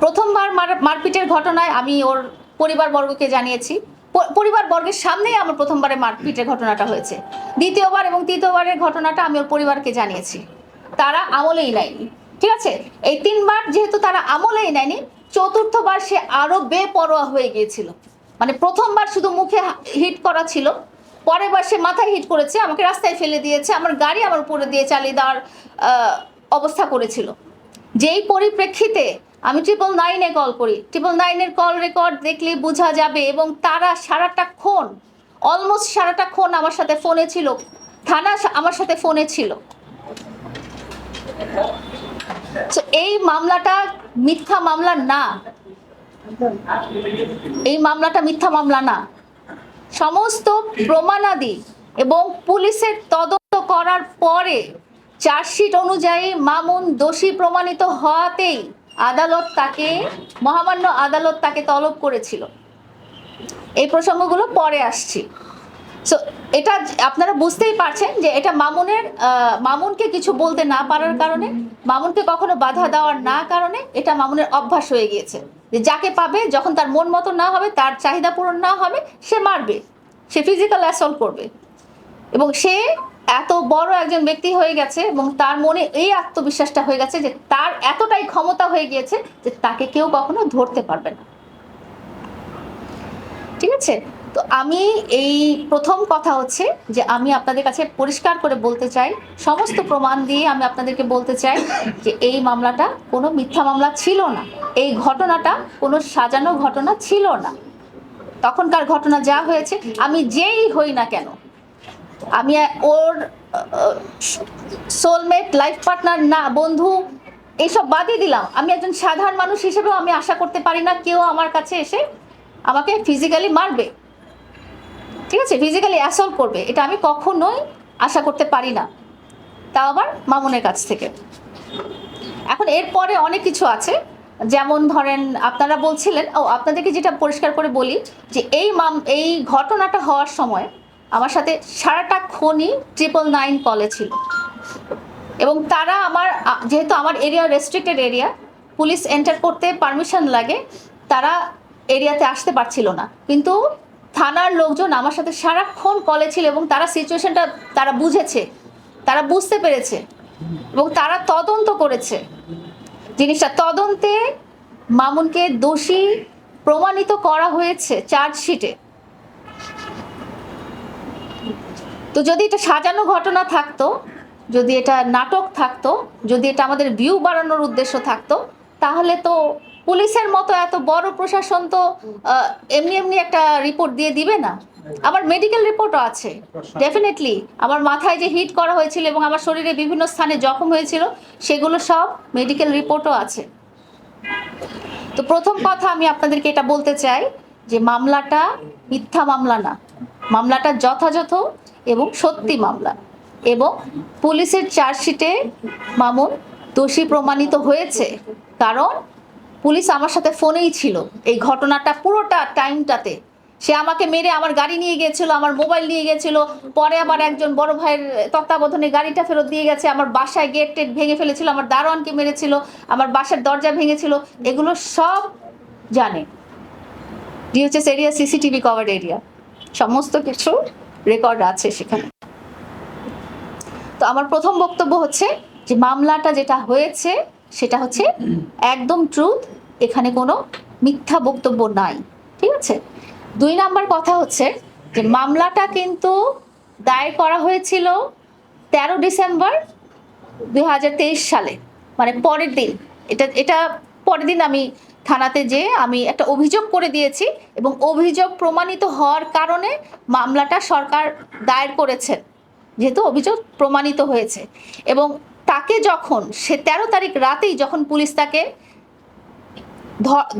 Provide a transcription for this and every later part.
প্রথমবার মার- মারপিটের ঘটনায় আমি ওর পরিবারবর্গকে জানিয়েছি। প- পরিবারবর্গের সামনেই আমার প্রথমবারে মারপিটের ঘটনাটা হয়েছে। দ্বিতীয়বার এবং তৃতীয়বারের ঘটনাটা আমি ওর পরিবারকে জানিয়েছি। তারা আমলেই নেয়নি, ঠিক আছে? এই তিনবার যেহেতু তারা আমলেই নেয়নি, চতুর্থবার সে আরও বেপরোয়া হয়ে গিয়েছিল। মানে প্রথমবার শুধু মুখে হিট করা ছিল পরের বার সে মাথায় হিট করেছে, আমাকে রাস্তায় ফেলে দিয়েছে, আমার গাড়ি আমার উপরে দিয়ে চালিয়ে দেওয়ার অবস্থা করেছিল। যেই পরিপ্রেক্ষিতে আমি ট্রিপল নাইনে কল করি। ট্রিপল নাইনের কল রেকর্ড দেখলে বোঝা যাবে এবং তারা সারাটা ক্ষণ অলমোস্ট সারাটা ক্ষণ আমার সাথে ফোনে ছিল। থানা আমার সাথে ফোনে ছিল। এই মামলাটা মিথ্যা মামলা না। এই মামলাটা মিথ্যা মামলা না। সমস্ত প্রমাণাদি এবং পুলিশের তদন্ত করার পরে চার্জশিট অনুযায়ী মামুন দোষী প্রমাণিত হওয়াতেই আদালত তাকে, মহামান্য আদালত তাকে তলব করেছিল। এই প্রসঙ্গগুলো পরে আসছি। সো এটা আপনারা বুঝতেই পারছেন যে এটা মামুনের মামুনকে কিছু বলতে না পারার কারণে, মামুনকে কখনো বাধা দেওয়ার না কারণে এটা মামুনের অভ্যাস হয়ে গিয়েছে। যে যাকে পাবে, যখন তার মন মতো না হবে, তার চাহিদা পূরণ না হবে, সে মারবে। সে ফিজিক্যাল অ্যাসল্ট করবে। এবং সে এত বড় একজন ব্যক্তি হয়ে গেছে এবং তার মনে এই আত্মবিশ্বাসটা হয়ে গেছে যে তার এতটাই ক্ষমতা হয়ে গিয়েছে যে তাকে কেউ কখনো ধরতে পারবে না। ঠিক আছে? তো আমি এই প্রথম কথা হচ্ছে যে আমি আপনাদের কাছে পরিষ্কার করে বলতে চাই, সমস্ত প্রমাণ দিয়ে আমি আপনাদেরকে বলতে চাই যে এই মামলাটা কোনো মিথ্যা মামলা ছিল না। এই ঘটনাটা কোনো সাজানো ঘটনা ছিল না। তখনকার ঘটনা যা হয়েছে, আমি যেই হই না কেন আমি ওর সোলমেট লাইফ পার্টনার না, বন্ধু এইসব বাদই দিলাম। আমি একজন সাধারণ মানুষ হিসেবেও আমি আশা করতে পারি না কেউ আমার কাছে এসে আমাকে ফিজিক্যালি মারবে। ঠিক আছে? ফিজিক্যালি অ্যাসল্ট করবে। এটা আমি কখনোই আশা করতে পারি না। তাও আবার মামুনের কাছ থেকে। এখন এরপরে অনেক কিছু আছে। যেমন ধরেন, আপনারা বলছিলেন, ও, আপনাদেরকে যেটা পরিষ্কার করে বলি, যে এই মাম, এই ঘটনাটা হওয়ার সময় আমার সাথে সারাটা খনি ট্রিপল নাইন কলে ছিল। এবং তারা আমার যেহেতু আমার area restricted area police enter করতে পারমিশন লাগে, তারা এরিয়াতে আসতে পারছিল না। কিন্তু থানার লোকজন আমার সাথে সারাক্ষণ কলে ছিল এবং তারা সিচুয়েশনটা তারা বুঝেছে, তারা বুঝতে পেরেছে এবং তারা তদন্ত করেছে। জিনিসটা তদন্তে মামুনকে দোষী প্রমাণিত করা হয়েছে চার্জশিটে। তো যদি এটা সাজানো ঘটনা থাকতো, যদি এটা নাটক থাকতো, যদি এটা আমাদের ভিউ বাড়ানোর উদ্দেশ্য থাকতো, তাহলে তো পুলিশের মতো এত বড় প্রশাসন তো এমনি এমনি একটা রিপোর্ট দিয়ে দিবে না। আমার মেডিকেল রিপোর্টও আছে ডেফিনেটলি আমার মাথায় যে হিট করা হয়েছিল এবং আমার শরীরে বিভিন্ন স্থানে জখম হয়েছিল, সেগুলো সব মেডিকেল রিপোর্টও আছে। তো প্রথম কথা আমি আপনাদেরকে এটা বলতে চাই যে মামলাটা মিথ্যা মামলা না। মামলাটা যথাযথ এবং সত্যি মামলা। এবং পুলিশের চার্জশিটে মামুন দোষী প্রমাণিত হয়েছে। কারণ পুলিশ আমার সাথে ফোনেই ছিল। এই ঘটনাটা পুরোটা টাইমটাতে। সে আমাকে মেরে আমার গাড়ি নিয়ে গিয়েছিল আমার মোবাইল নিয়ে গিয়েছিল পরে আবার একজন বড় ভাইয়ের তত্ত্বাবধানে গাড়িটা ফেরত দিয়ে গেছে। আমার বাসায় গেট টেট ভেঙে ফেলেছিল, আমার দারোয়ানকে মেরেছিল, আমার বাসার দরজা ভেঙেছিল। এগুলো সব জানে। DHS area CCTV cover area সমস্ত কিছু রেকর্ড আছে সেখানে। তো আমার প্রথম বক্তব্য হচ্ছে যে মামলাটা যেটা হয়েছে, সেটা হচ্ছে একদম ট্রুথ এখানে কোনো মিথ্যা বক্তব্য নাই, ঠিক আছে? দুই নাম্বার কথা হচ্ছে যে মামলাটা কিন্তু দায়ের করা হয়েছিল তেরো ডিসেম্বর দুই হাজার তেইশ সালে মানে পরের দিন। এটা এটা পরের দিন আমি থানাতে যেয়ে আমি একটা অভিযোগ করে দিয়েছি এবং অভিযোগ প্রমাণিত হওয়ার কারণে মামলাটা সরকার দায়ের করেছেন যেহেতু অভিযোগ প্রমাণিত হয়েছে। এবং তাকে যখন সে তেরো তারিখ রাতেই যখন পুলিশ তাকে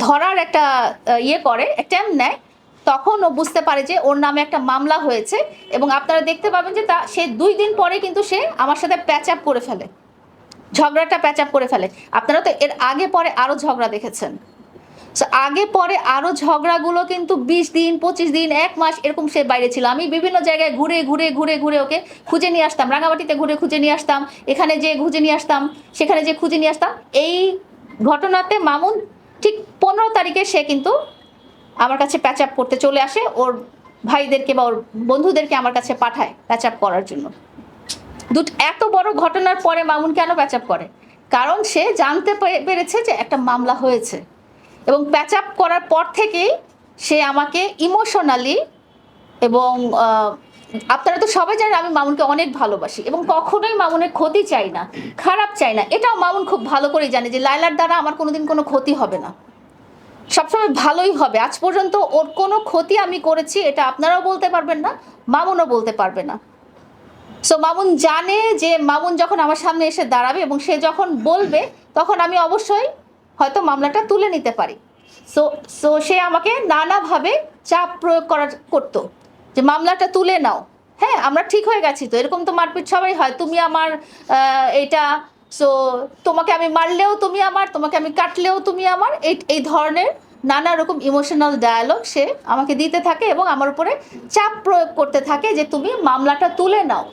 ধরার একটা ইয়ে করে অ্যাটেম্প নেয়, তখন ও বুঝতে পারে যে ওর নামে একটা মামলা হয়েছে এবং আপনারা দেখতে পাবেন যে তা, সে দুই দিন পরে কিন্তু সে আমার সাথে প্যাচ আপ করে ফেলে। ঝগড়াটা প্যাচ আপ করে ফেলে। আপনারা তো এর আগে পরে আরও ঝগড়া দেখেছেন। আগে পরে আরও ঝগড়াগুলো কিন্তু বিশ দিন, পঁচিশ দিন, এক মাস এরকম সে বাইরে ছিল। আমি বিভিন্ন জায়গায় ঘুরে ঘুরে ঘুরে ঘুরে ওকে খুঁজে নিয়ে আসতাম। রাঙামাটিতে ঘুরে খুঁজে নিয়ে আসতাম। এখানে যে খুঁজে নিয়ে আসতাম, সেখানে যে খুঁজে নিয়ে আসতাম। এই ঘটনাতে মামুন ঠিক পনেরো তারিখে সে কিন্তু আমার কাছে প্যাচ আপ করতে চলে আসে। ওর ভাইদেরকে বা ওর বন্ধুদেরকে আমার কাছে পাঠায় প্যাচ আপ করার জন্য। দুট, এত বড় ঘটনার পরে মামুন কেন প্যাচ আপ করে? কারণ সে জানতে পেরেছে যে একটা মামলা হয়েছে। এবং প্যাচ আপ করার পর থেকেই সে আমাকে ইমোশনালি এবং আপনারা তো সবাই জানেন আমি মামুনকে অনেক ভালোবাসি এবং কখনোই মামুনের ক্ষতি চাই না, খারাপ চাই না। এটাও মামুন খুব ভালো করেই জানে যে লাইলার দ্বারা আমার কোনোদিন কোনো ক্ষতি হবে না। সবসময় ভালোই হবে। আজ পর্যন্ত ওর কোনো ক্ষতি আমি করেছি, এটা আপনারাও বলতে পারবেন না, মামুনও বলতে পারবে না। সো মামুন জানে যে মামুন যখন আমার সামনে এসে দাঁড়াবে এবং সে যখন বলবে, তখন আমি অবশ্যই হয়তো মামলাটা তুলে নিতে পারি। সো সো সে আমাকে নানাভাবে চাপ প্রয়োগ করা করতো যে মামলাটা তুলে নাও। হ্যাঁ আমরা ঠিক হয়ে গেছি তো, এরকম তো মারপিট সবাই হয়, তুমি আমার এটা সো তোমাকে আমি মারলেও তুমি আমার, তোমাকে আমি কাটলেও তুমি আমার, এই এই ধরনের নানা রকম ইমোশনাল ডায়ালগ সে আমাকে দিতে থাকে এবং আমার উপরে চাপ প্রয়োগ করতে থাকে যে তুমি মামলাটা তুলে নাও।